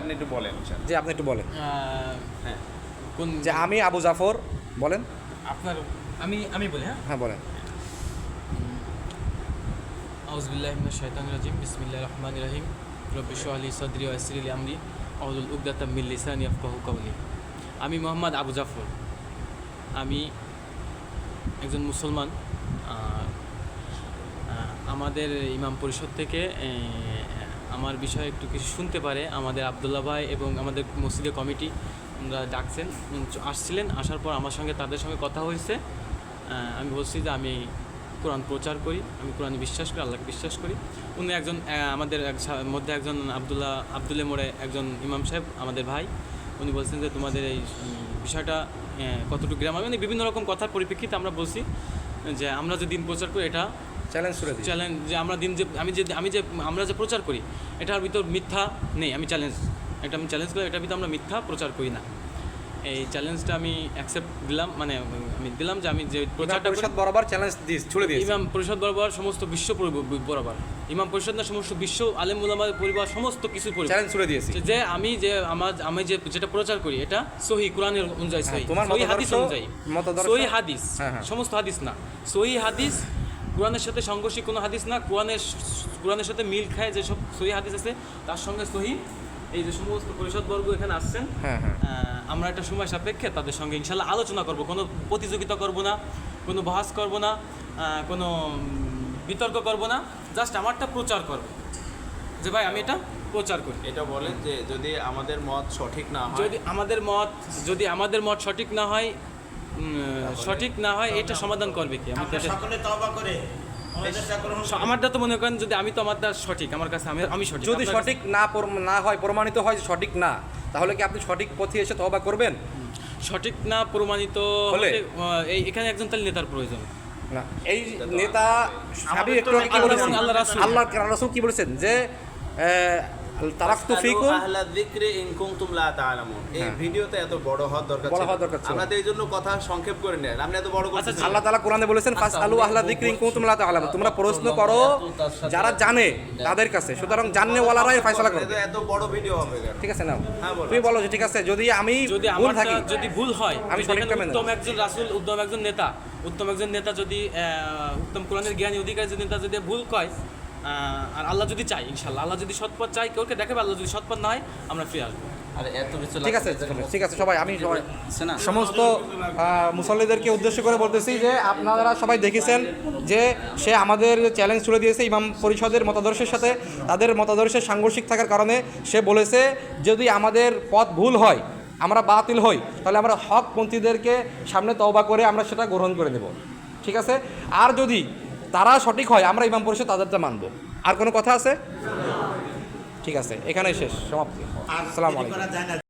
আপনি একটু বলেন যে আপনি একটু বলেন। হ্যাঁ কোন যে আমি আবু জাফর বলেন। আপনার আমি আমি বলি হ্যাঁ? হ্যাঁ বলেন। আউজবিল্লাহ শৈতান রাজিম বিসমিল্লাহ রহমান রহিম। রব্বি আলী সদরি ওয়াসির আমরি। আউদুল উকদাতা মিল লিসান ইয়াফকাহু কাউলি আমি মোহাম্মদ আবু জাফর। আমি একজন মুসলমান। আমাদের ইমাম পরিষদ থেকে আমার বিষয়ে একটু কিছু শুনতে পারে। আমাদের আবদুল্লা ভাই এবং আমাদের মসজিদের কমিটি আমরা ডাকছেন। আসছিলেন, আসার পর আমার সঙ্গে তাদের সঙ্গে কথা হয়েছে। আমি বলছি যে আমি কোরআন প্রচার করি, আমি কোরআনে বিশ্বাস করি, আল্লাহকে বিশ্বাস করি। উনি একজন আমাদের মধ্যে একজন আবদুল্লাহ আবদুল্লে মোড়ে একজন ইমাম সাহেব, আমাদের ভাই। উনি বলছেন যে তোমাদের এই বিষয়টা কতটুকু গ্রাম মানে বিভিন্ন রকম কথার পরিপ্রেক্ষিতে আমরা বলছি যে আমরা যে দিন প্রচার করি, এটা চ্যালেঞ্জ করে চ্যালেঞ্জ যে আমরা দিন যে আমি যে আমি যে আমরা যে প্রচার করি এটার ভিতর মিথ্যা নেই আমি চ্যালেঞ্জ এটা আমি চ্যালেঞ্জ করি এটার ভিতর আমরা মিথ্যা প্রচার করি না। এই চ্যালেঞ্জটা আমি অ্যাকসেপ্ট দিলাম মানে আমি দিলাম যে আমি যে ইমাম প্রচারটা পরিষদ বরাবর চ্যালেঞ্জ দিস ছুড়ে দিয়েছে। ইমাম পরিষদ বরাবর সমস্ত বিশ্ব বরাবর। ইমাম পরিষদ না সমস্ত বিশ্ব আলেম উলামা পরিবার সমস্ত কিছু চ্যালেঞ্জ ছুড়ে দিয়েছি। যে- আমি যে আমার আমি যে যেটা প্রচার করি এটা সহি কোরআনের অনুযায়ী সহি। হ্যাঁ, তোমার হাদিস অনুযায়ী। সহি হাদিস। হ্যাঁ, হ্যাঁ। সমস্ত হাদিস না। সহি হাদিস কোরআনের সাথে সংঘর্ষী কোনো হাদিস না কোরআনের কোরআনের সাথে মিল খায় যেসব সহি হাদিস আছে তার সঙ্গে সহি। এই যে সমস্ত পরিষদবর্গ এখানে আসছেন হ্যাঁ হ্যাঁ। আমরা একটা সময় সাপেক্ষে তাদের সঙ্গে ইনশাল্লাহ আলোচনা করব। কোনো প্রতিযোগিতা করব না কোনো বহাস করব না কোনো বিতর্ক করব না জাস্ট আমারটা প্রচার করব। যে ভাই আমি এটা প্রচার করি। এটা বলেন যে যদি আমাদের মত সঠিক না হয় যদি আমাদের মত যদি আমাদের মত সঠিক না হয় সঠিক না হয় এটা সমাধান করবে কি? আমি সকলে করে আমারটা তো মনে করেন যদি আমি তো আমারটা সঠিক আমার কাছে আমি আমি সঠিক। যদি সঠিক না না হয় প্রমাণিত হয় সঠিক না তাহলে কি আপনি সঠিক পথে এসে তবা করবেন? সঠিক না প্রমাণিত হলে? এই এখানে একজন তাহলে নেতার প্রয়োজন। না এই নেতা আল্লাহ রাসূল। আল্লাহ রাসূল কি বলেছেন? যে তারাকতু ফিকুম আহলা যিকরি ইন কুনতুম লা তাআলামুন। এই হ্যাঁ। ভিডিওতে এত বড় হওয়ার দরকার বড় হওয়ার দরকার ছিল। আমরা তো এই কথা সংক্ষেপ করে নেন। আপনি এত বড় আচ্ছা, আল্লাহ তাআলা কোরআনে বলেছেন ফাস আলু আহলা যিকরি ইন কুনতুম লা তাআলামুন। তোমরা প্রশ্ন করো যারা জানে তাদের কাছে। সুতরাং জাননেওয়ালারাই ফয়সালা করবে। এত বড় ভিডিও হবে ঠিক আছে নাও। হ্যাঁ, তুমি বলো যে ঠিক আছে যদি আমি যদি ভুল থাকি যদি ভুল হয় আমি উত্তম একজন রাসূল উত্তম একজন নেতা উত্তম একজন নেতা যদি উত্তম কোরআনের জ্ঞানী অধিকারী যদি নেতা যদি ভুল কয় আর আল্লাহ যদি চাই ইনশাল্লাহ আল্লাহ যদি সৎপথ চাই কেউকে দেখাবে আল্লাহ যদি সৎপথ না হয় আমরা ফিরে আসব। আর এত কিছু ঠিক আছে ঠিক আছে সবাই আমি সবাই সমস্ত মুসল্লিদেরকে উদ্দেশ্য করে বলতেছি যে আপনারা সবাই দেখেছেন যে সে আমাদের চ্যালেঞ্জ ছুড়ে দিয়েছে ইমাম পরিষদের মতাদর্শের সাথে। তাদের মতাদর্শের সাংঘর্ষিক থাকার কারণে সে বলেছে যদি আমাদের পথ ভুল হয় আমরা বাতিল হই তাহলে আমরা হকপন্থীদেরকে সামনে তওবা করে আমরা সেটা গ্রহণ করে নেব। ঠিক আছে? আর যদি তারা সঠিক হয় আমরা ইমাম পরিষদ তাদেরটা মানব। আর কোনো কথা আছে? ঠিক আছে এখানেই শেষ সমাপ্তি। আসসালামু আলাইকুম।